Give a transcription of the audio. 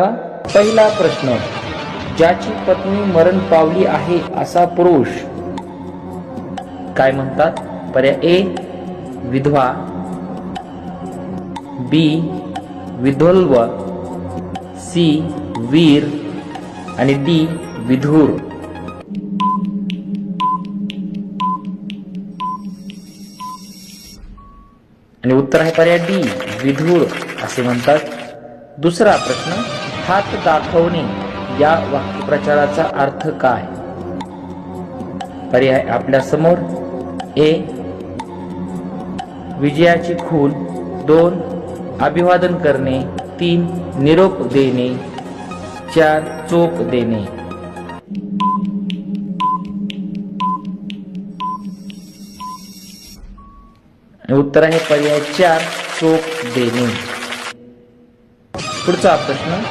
पहिला प्रश्न ज्याची पत्नी मरण पावली आहे असा पुरुष काय म्हणतात? पर्याय ए विधवा बी विधोल्व सी वीर आणि डी विधूर. आणि उत्तर आहे पर्याय डी विधूर असे म्हणतात. दुसरा प्रश्न हात दाखवणे या वाक्यप्रचाराचा अर्थ काय? पर्याय आपल्यासमोर. ए. विजयाची खून. दोन. अभिवादन करणे. तीन. निरोप देणे. चार. चोप देणे. उत्तर आहे पर्याय चार. चोप देणे. पुढचा प्रश्न.